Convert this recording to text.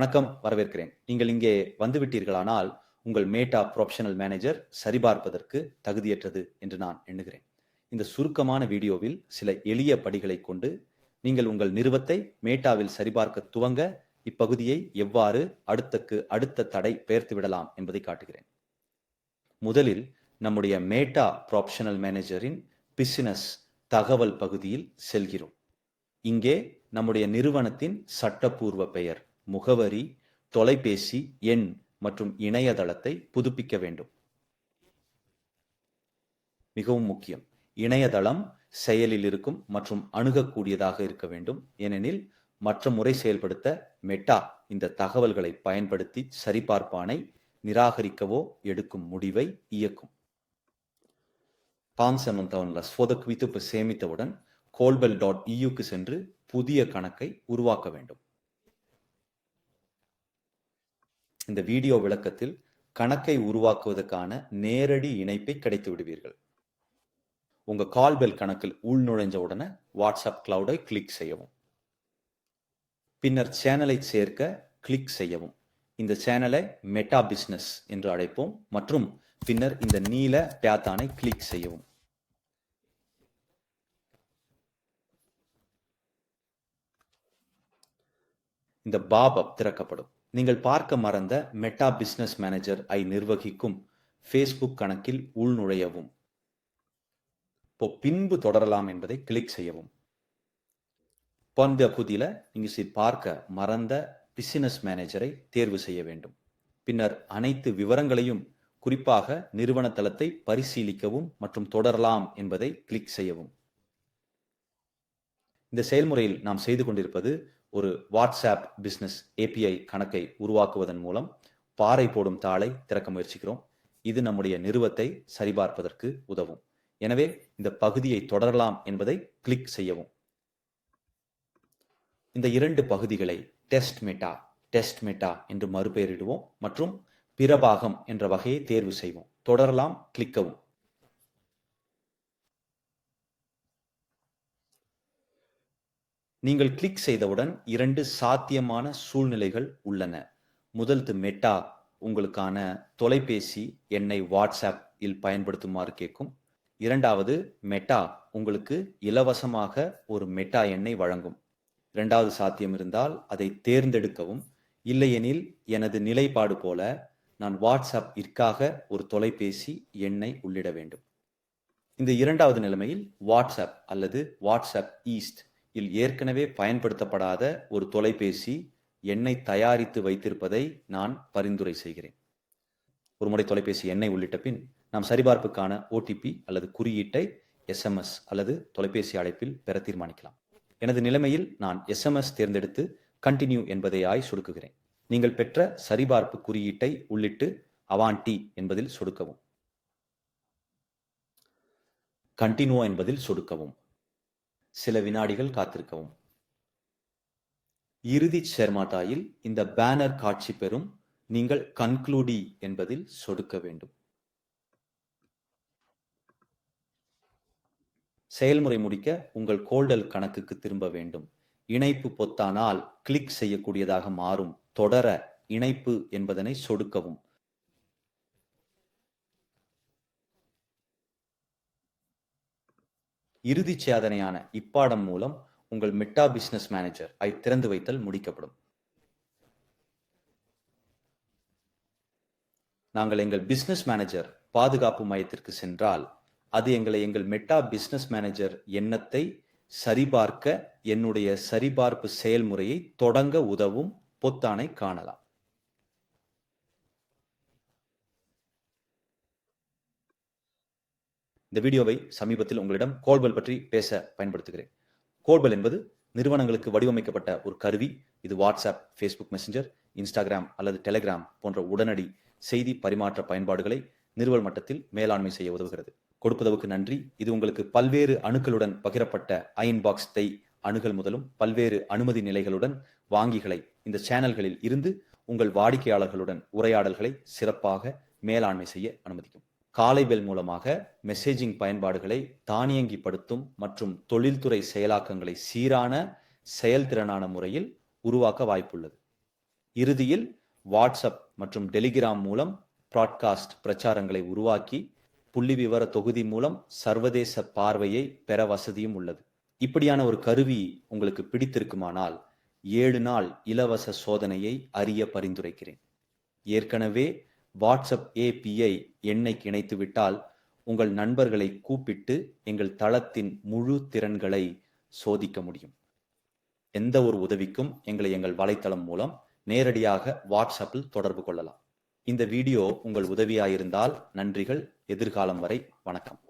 வணக்கம் வரவேற்கிறேன். நீங்கள் இங்கே வந்துவிட்டீர்களானால் உங்கள் மேட்டா ப்ரொஃபஷனல் மேனேஜர் சரிபார்ப்பதற்கு தகுதியற்றது என்று நான் எண்ணுகிறேன். இந்த சுருக்கமான வீடியோவில் சில எளிய படிகளை கொண்டு நீங்கள் உங்கள் நிறுவத்தை மேட்டாவில் சரிபார்க்க துவங்க இப்பகுதியை எவ்வாறு அடுத்தக்கு அடுத்த தடை பெயர்த்து விடலாம் என்பதை காட்டுகிறேன். முதலில் நம்முடைய மேட்டா ப்ரொஃபஷனல் மேனேஜரின் பிசினஸ் தகவல் பகுதியில் செல்கிறோம். இங்கே நம்முடைய நிறுவனத்தின் சட்டப்பூர்வ பெயர். முகவரி தொலைபேசி எண் மற்றும் இணையதளத்தை புதுப்பிக்க வேண்டும். மிகவும் முக்கியம். இணையதளம் செயலில் இருக்கும் மற்றும் அணுகக்கூடியதாக இருக்க வேண்டும். ஏனெனில் மற்ற முறை செயல்படுத்த மெட்டா இந்த தகவல்களை பயன்படுத்தி சரிபார்ப்பானை நிராகரிக்கவோ எடுக்கும் முடிவை இயக்கும். பான்செமந்தவன்ல சொதக்குவித்து சேமித்தவுடன் கோல்பெல் டாட் இயூக்கு சென்று புதிய கணக்கை உருவாக்க வேண்டும். இந்த வீடியோ விளக்கத்தில் கணக்கை உருவாக்குவதற்கான நேரடி இணைப்பை கிடைத்து விடுவீர்கள். உங்க கால்பெல் கணக்கில் உள் நுழைஞ்ச உடனே வாட்ஸ்அப் கிளவுடை கிளிக் செய்யவும். பின்னர் சேனலை சேர்க்க கிளிக் செய்யவும். இந்த சேனலை மெட்டா பிஸ்னஸ் என்று அழைப்போம். மற்றும் பின்னர் இந்த நீல பேத்தானை கிளிக் செய்யவும். இந்த பாப் அப் திறக்கப்படும். நீங்கள் பார்க்க மறந்த மெட்டா பிசினஸ் மேனேஜர் ஐ நிர்வகிக்கும் ஃபேஸ்புக் கணக்கில் உள்நுழையவும். இப்போ பின்பு தொடரலாம் என்பதை கிளிக் செய்யவும். பொந்த நீங்கள் நீங்க பார்க்க மறந்த பிசினஸ் மேனேஜரை தேர்வு செய்ய வேண்டும். பின்னர் அனைத்து விவரங்களையும் குறிப்பாக நிறுவன தளத்தை பரிசீலிக்கவும் மற்றும் தொடரலாம் என்பதை கிளிக் செய்யவும். இந்த செயல்முறையில் நாம் செய்து கொண்டிருப்பது ஒரு வாட்ஸ்அப் பிஸ்னஸ் ஏபிஐ கணக்கை உருவாக்குவதன் மூலம் பாறை போடும் தாளை திறக்க முயற்சிக்கிறோம். இது நம்முடைய நிறுவத்தை சரிபார்ப்பதற்கு உதவும். எனவே இந்த பகுதியை தொடரலாம் என்பதை கிளிக் செய்யவும். இந்த இரண்டு பகுதிகளை டெஸ்ட் மெட்டா டெஸ்ட் மெட்டா என்று மறுபெயரிடுவோம் மற்றும் பிரபாகம் என்ற வகையை தேர்வு செய்வோம். தொடரலாம் கிளிக்கவும் நீங்கள் கிளிக் செய்தவுடன் இரண்டு சாத்தியமான சூழ்நிலைகள் உள்ளன. முதல்து மெட்டா உங்களுக்கான தொலைபேசி எண்ணை வாட்ஸ்அப் இல் பயன்படுத்துமாறு கேட்கும் இரண்டாவது மெட்டா உங்களுக்கு இலவசமாக ஒரு மெட்டா எண்ணை வழங்கும். இரண்டாவது சாத்தியம் இருந்தால் அதை தேர்ந்தெடுக்கவும். இல்லையெனில் எனது நிலைப்பாடு போல நான் வாட்ஸ்அப் இற்காக ஒரு தொலைபேசி எண்ணை உள்ளிட வேண்டும். இந்த இரண்டாவது நிலைமையில் வாட்ஸ்அப் அல்லது வாட்ஸ்அப் ஈஸ்ட் இல் ஏற்கனவே பயன்படுத்தப்படாத ஒரு தொலைபேசி எண்ணை தயாரித்து வைத்திருப்பதை நான் பரிந்துரை செய்கிறேன். ஒருமுறை தொலைபேசி எண்ணை உள்ளிட்ட பின் நாம் சரிபார்ப்புக்கான ஓடிபி அல்லது குறியீட்டை எஸ்எம்எஸ் அல்லது தொலைபேசி அழைப்பில் பெற தீர்மானிக்கலாம். எனது நிலைமையில் நான் எஸ்எம்எஸ் தேர்ந்தெடுத்து கண்டினியூ என்பதை ஆய் சொடுக்குகிறேன். நீங்கள் பெற்ற சரிபார்ப்பு குறியீட்டை உள்ளிட்டு அவான்டி என்பதில் சொடுக்கவும். கண்டினியூ என்பதில் சொடுக்கவும். சில வினாடிகள் காத்திருக்கவும். இறுதி ஷெர்மாட்டாயில் இந்த பேனர் காட்சி பெறும் நீங்கள் கன்க்ளூடி என்பதில் சொடுக்க வேண்டும். செயல்முறை முடிக்க உங்கள் கோல்டல் கணக்குக்கு திரும்ப வேண்டும். இணைப்பு பொத்தானால் கிளிக் செய்யக்கூடியதாக மாறும். தொடர இணைப்பு என்பதனை சொடுக்கவும். இறுதி சாதனையான இப்பாடம் மூலம் உங்கள் மெட்டா பிசினஸ் மேனேஜர் ஐ திறந்து வைத்தல் முடிக்கப்படும். நாங்கள் எங்கள் பிசினஸ் மேனேஜர் பாதுகாப்பு மையத்திற்கு சென்றால் அது எங்களை எங்கள் மெட்டா பிசினஸ் மேனேஜர் எண்ணத்தை சரிபார்க்க என்னுடைய சரிபார்ப்பு செயல்முறையை தொடங்க உதவும் பொத்தானை காணலாம். இந்த வீடியோவை சமீபத்தில் உங்களிடம் கோல்பல் பற்றி பேச பயன்படுத்துகிறேன். கோல்பல் என்பது நிறுவனங்களுக்கு வடிவமைக்கப்பட்ட ஒரு கருவி. இது வாட்ஸ்அப் ஃபேஸ்புக் மெசஞ்சர் இன்ஸ்டாகிராம் அல்லது டெலிகிராம் போன்ற உடனடி செய்தி பரிமாற்ற பயன்பாடுகளை நிறுவல் மட்டத்தில் மேலாண்மை செய்ய உதவுகிறது. கொடுப்பதவுக்கு நன்றி. இது உங்களுக்கு பல்வேறு அணுக்களுடன் பகிரப்பட்ட அயன் பாக்ஸ் தை அணுகல் முதலும் பல்வேறு அனுமதி நிலைகளுடன் வாங்கிகளை இந்த சேனல்களில் இருந்து உங்கள் வாடிக்கையாளர்களுடன் உரையாடல்களை சிறப்பாக மேலாண்மை செய்ய அனுமதிக்கும். காலை பெல் மூலமாக மெசேஜிங் பயன்பாடுகளை தானியங்கிப்படுத்தும் மற்றும் தொழில்துறை செயலாக்கங்களை சீரான செயல்திறனான முறையில் உருவாக்க வாய்ப்புள்ளது. இறுதியில் வாட்ஸ்அப் மற்றும் டெலிகிராம் மூலம் ப்ராட்காஸ்ட் பிரச்சாரங்களை உருவாக்கி புள்ளி விவர தொகுதி மூலம் சர்வதேச பார்வையை பெற வசதியும் உள்ளது. இப்படியான ஒரு கருவி உங்களுக்கு பிடித்திருக்குமானால் ஏழு நாள் இலவச சோதனையை அறிய பரிந்துரைக்கிறேன். ஏற்கனவே வாட்ஸ்அப் ஏபிஐ எண்ணை இணைத்துவிட்டால் உங்கள் நண்பர்களை கூப்பிட்டு எங்கள் தளத்தின் முழு திறன்களை சோதிக்க முடியும். எந்த ஒரு உதவிக்கும் எங்களை எங்கள் வலைத்தளம் மூலம் நேரடியாக வாட்ஸ்அப்பில் தொடர்பு கொள்ளலாம். இந்த வீடியோ உங்கள் உதவியாயிருந்தால் நன்றிகள். எதிர்காலம் வரை வணக்கம்.